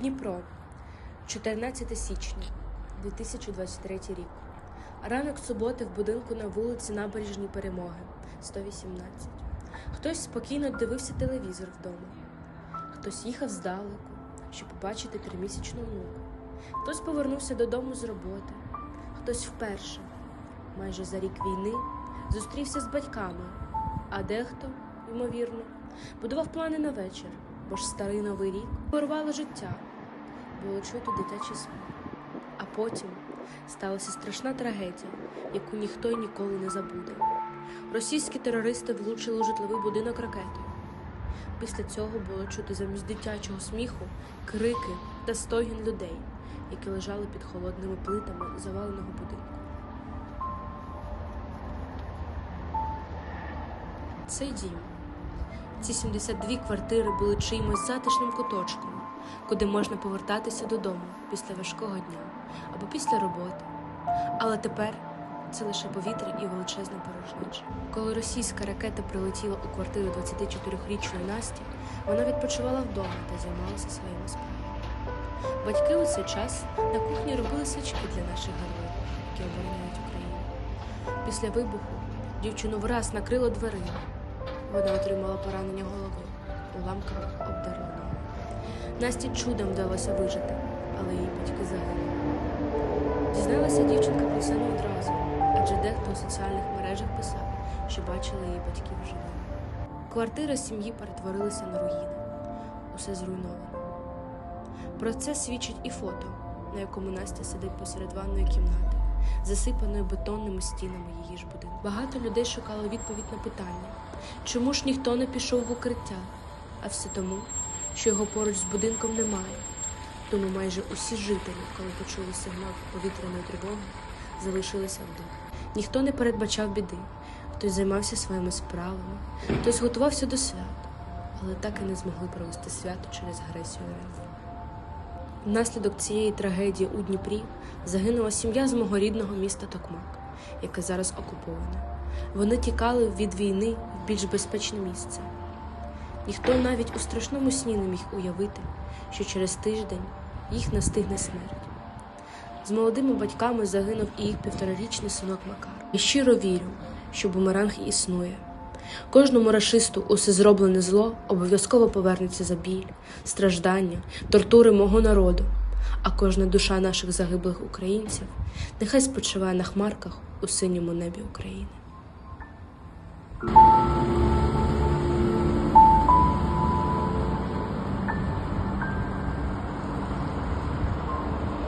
Дніпро, 14 січня, 2023 рік. Ранок суботи в будинку на вулиці Набережній Перемоги, 118. Хтось спокійно дивився телевізор вдома, хтось їхав здалеку, щоб побачити тримісячну внуку. Хтось повернувся додому з роботи, хтось вперше, майже за рік війни, зустрівся з батьками, а дехто, ймовірно, будував плани на вечір, бо ж старий новий рік порвало життя, було чути дитячий сміх. А потім сталася страшна трагедія, яку ніхто й ніколи не забуде. Російські терористи влучили у житловий будинок ракетою. Після цього було чути замість дитячого сміху крики та стогін людей, які лежали під холодними плитами заваленого будинку. Цей дім. Ці 72 квартири були чиїмось затишним куточком, куди можна повертатися додому після важкого дня або після роботи. Але тепер це лише повітря і величезна порожнеча. Коли російська ракета прилетіла у квартиру 24-річної Насті, вона відпочивала вдома та займалася своїми справами. Батьки у цей час на кухні робили свічки для наших героїв, які обороняють Україну. Після вибуху дівчину враз накрило дверима. Вона отримала поранення голови, уламками обдарованої. Насті чудом вдалося вижити, але її батьки загинули. Дізналася дівчинка про це не одразу, адже дехто у соціальних мережах писав, що бачили її батьків живими. Квартира сім'ї перетворилася на руїни. Усе зруйновано. Про це свідчить і фото, на якому Настя сидить посеред ванної кімнати, засипаної бетонними стінами її ж будинку. Багато людей шукало відповідь на питання, чому ж ніхто не пішов в укриття, а все тому, що його поруч з будинком немає. Тому майже усі жителі, коли почули сигнал повітряної тривоги, залишилися вдома. Ніхто не передбачав біди, хтось займався своїми справами, хтось готувався до свят, але так і не змогли провести свято через агресію РФ. Внаслідок цієї трагедії у Дніпрі загинула сім'я з мого рідного міста Токмак, яке зараз окуповане. Вони тікали від війни в більш безпечне місце. Ніхто навіть у страшному сні не міг уявити, що через тиждень їх настигне смерть. З молодими батьками загинув і їх півторарічний синок Макар. Я щиро вірю, що бумеранг існує. Кожному рашисту усе зроблене зло обов'язково повернеться за біль, страждання, тортури мого народу. А кожна душа наших загиблих українців нехай спочиває на хмарках у синьому небі України.